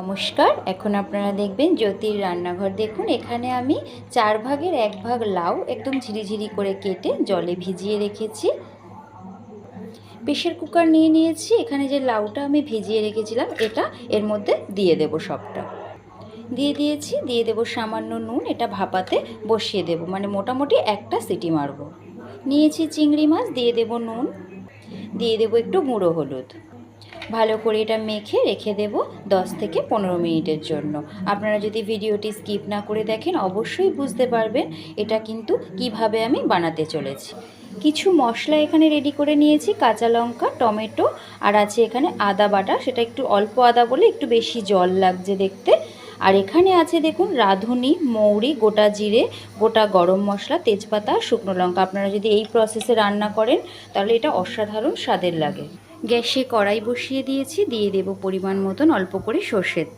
নমস্কার, এখন আপনারা দেখবেন জ্যোতির রান্নাঘর। দেখুন, এখানে আমি চার ভাগের এক ভাগ লাউ একদম ঝিরিঝিরি করে কেটে জলে ভিজিয়ে রেখেছি। প্রেশার কুকার নিয়ে নিয়েছি, এখানে যে লাউটা আমি ভিজিয়ে রেখেছিলাম, এটা এর মধ্যে দিয়ে দেব সবটা। দিয়ে দিয়েছি, দিয়ে দেব সামান্য নুন, এটা ভাপাতে বসিয়ে দেব মানে মোটামুটি একটা সিটি মারব। নিয়েছি চিংড়ি মাছ, দিয়ে দেব নুন, দিয়ে দেব একটু গুঁড়ো হলুদ। ভালো করে এটা মেখে রেখে দেব 10 থেকে পনেরো মিনিটের জন্য। আপনারা যদি ভিডিওটি স্কিপ না করে দেখেন, অবশ্যই বুঝতে পারবেন এটা কিন্তু কীভাবে আমি বানাতে চলেছি। কিছু মশলা এখানে রেডি করে নিয়েছি, কাঁচা লঙ্কা, টমেটো, আর আছে এখানে আদা বাটা। সেটা একটু অল্প আদা বলে একটু বেশি জল লাগছে দেখতে। আর এখানে আছে দেখুন রাঁধুনি, মৌরি, গোটা জিরে, গোটা গরম মশলা, তেজপাতা, শুকনো লঙ্কা। আপনারা যদি এই প্রসেসে রান্না করেন, তাহলে এটা অসাধারণ স্বাদের লাগে। গ্যাসে কড়াই বসিয়ে দিয়েছি, দিয়ে দেব পরিমাণ মতন অল্প করে সর্ষের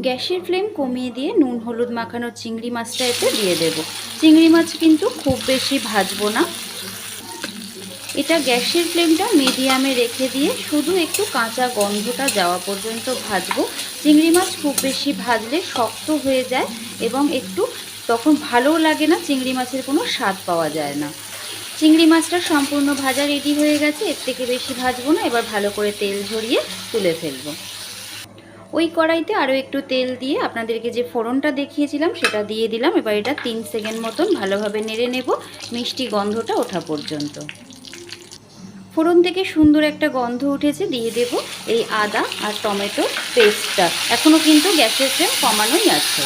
গ্যাসের ফ্লেম কমিয়ে দিয়ে নুন, হলুদ, মাখানো চিংড়ি মাছটা এতে দিয়ে দেব। চিংড়ি মাছ কিন্তু খুব বেশি ভাজবো না। এটা গ্যাসের ফ্লেমটা মিডিয়ামে রেখে দিয়ে শুধু একটু কাঁচা গন্ধটা যাওয়া পর্যন্ত ভাজবো। চিংড়ি মাছ খুব বেশি ভাজলে শক্ত হয়ে যায় এবং একটু তখন ভালোও লাগে না, চিংড়ি মাছের কোনো স্বাদ পাওয়া যায় না। চিংড়ি মাছটা সম্পূর্ণ ভাজা রেডি হয়ে গেছে। এর থেকে বেশি ভাজবো না, এবার ভালো করে তেল ঝরিয়ে তুলে ফেলব। ওই কড়াইতে আরও একটু তেল দিয়ে আপনাদেরকে যে ফোড়নটা দেখিয়েছিলাম, সেটা দিয়ে দিলাম। এবার এটা তিন সেকেন্ড মতন ভালোভাবে নেড়ে নেব। মিষ্টি গন্ধটা ওঠা পর্যন্ত। ফোড়ন থেকে সুন্দর একটা গন্ধ উঠেছে, দিয়ে দেব এই আদা আর টমেটো পেস্টটা। এখনও কিন্তু গ্যাসের ফ্লেম কমানোই আছে।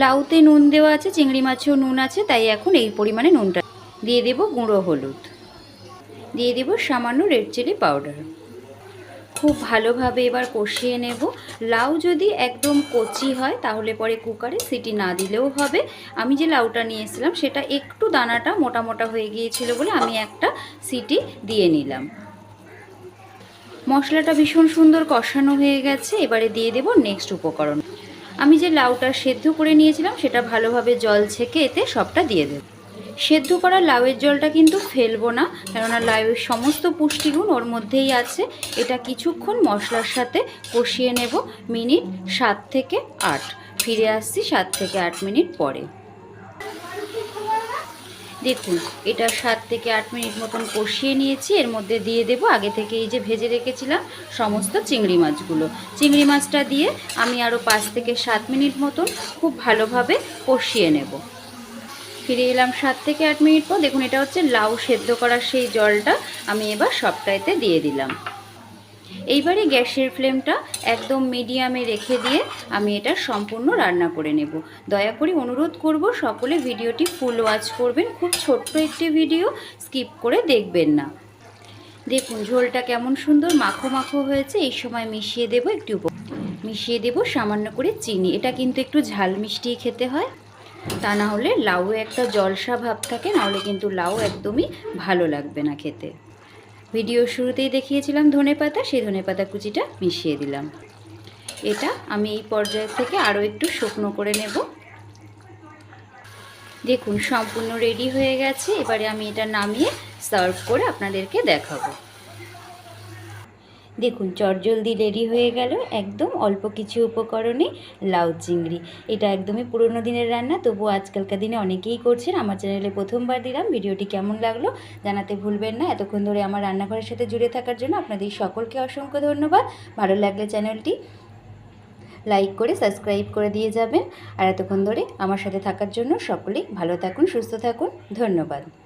লাউতে নুন দেওয়া আছে, চিংড়ি মাছেও নুন আছে, তাই এখন এই পরিমাণে নুনটা দিয়ে দেব গুঁড়ো হলুদ। দিয়ে দেব সামান্য রেড চিলি পাউডার। খুব ভালোভাবে এবার কষিয়ে নেব। লাউ যদি একদম কচি হয়, তাহলে পরে কুকারে সিটি না দিলেও হবে। আমি যে লাউটা নিয়ে এসেছিলাম সেটা একটু দানাটা মোটা মোটা হয়ে গিয়েছিল বলে আমি একটা সিটি দিয়ে নিলাম। মশলাটা ভীষণ সুন্দর কষানো হয়ে গেছে। এবারে দিয়ে দেব নেক্সট উপকরণ। আমি যে লাউটা সেদ্ধ করে নিয়েছিলাম, সেটা ভালোভাবে জল ছেঁকে এতে সবটা দিয়ে দেব। সেদ্ধ করা লাউয়ের জলটা কিন্তু ফেলব না, কেননা লাউয়ের সমস্ত পুষ্টিগুণ ওর মধ্যেই আছে। এটা কিছুক্ষণ মশলার সাথে কষিয়ে নেব, মিনিট সাত থেকে আট। ফিরে আসছি সাত থেকে আট মিনিট পরে। দেখুন, এটা সাত থেকে আট মিনিট মতন কষিয়ে নিয়েছি, এর মধ্যে দিয়ে দেব আগে থেকে এই যে ভেজে রেখেছিলাম সমস্ত চিংড়ি মাছগুলো। চিংড়ি মাছটা দিয়ে আমি আরও পাঁচ থেকে সাত মিনিট মতন খুব ভালোভাবে কষিয়ে নেব। ফিরে এলাম সাত থেকে আট মিনিট পর। দেখুন, এটা হচ্ছে লাউ সেদ্ধ করার সেই জলটা আমি এবার সবটাইতে দিয়ে দিলাম। এইবারে গ্যাসের ফ্লেমটা একদম মিডিয়ামে রেখে দিয়ে আমি এটা সম্পূর্ণ রান্না করে নেব। দয়া করে অনুরোধ করব, সকলে ভিডিওটি ফুল ওয়াচ করবেন। খুব ছোট্ট একটি ভিডিও, স্কিপ করে দেখবেন না। দেখুন, ঝোলটা কেমন সুন্দর মাখো মাখো হয়েছে। এই সময় মিশিয়ে দেব একটু মিশিয়ে দেব সামান্য করে চিনি। এটা কিন্তু একটু ঝাল মিষ্টি খেতে হয়। তা না হলে লাউ একটা জলসা ভাব থাকে, নাহলে কিন্তু লাউ একদমই ভালো লাগবে না খেতে। ভিডিও শুরুতেই দেখিয়েছিলাম ধনে পাতা, সেই ধনে পাতা কুচিটা মিশিয়ে দিলাম। এটা আমি এই পর্যায় থেকে আরও একটু শুকনো করে নেব। দেখুন, সম্পূর্ণ রেডি হয়ে গেছে। এবারে আমি এটা নামিয়ে সার্ভ করে আপনাদেরকে দেখাবো। দেখুন, চটজলদি রেডি হয়ে গেল একদম অল্প কিছু উপকরণে লাউ চিংড়ি। এটা একদমই পুরনো দিনের রান্না তবু আজকালকার দিনে অনেকেই করছেন। আমার চ্যানেলে প্রথমবার দিলাম, ভিডিওটি কেমন লাগল জানাতে ভুলবেন না। এতক্ষণ ধরে আমার রান্নাঘরের সাথে জুড়ে থাকার জন্য আপনাদের সকলকে অসংখ্য ধন্যবাদ। ভালো লাগলে চ্যানেলটি লাইক করে, সাবস্ক্রাইব করে দিয়ে যাবেন। আর এতক্ষণ ধরে আমার সাথে থাকার জন্য সকলেই ভালো থাকুন, সুস্থ থাকুন। ধন্যবাদ।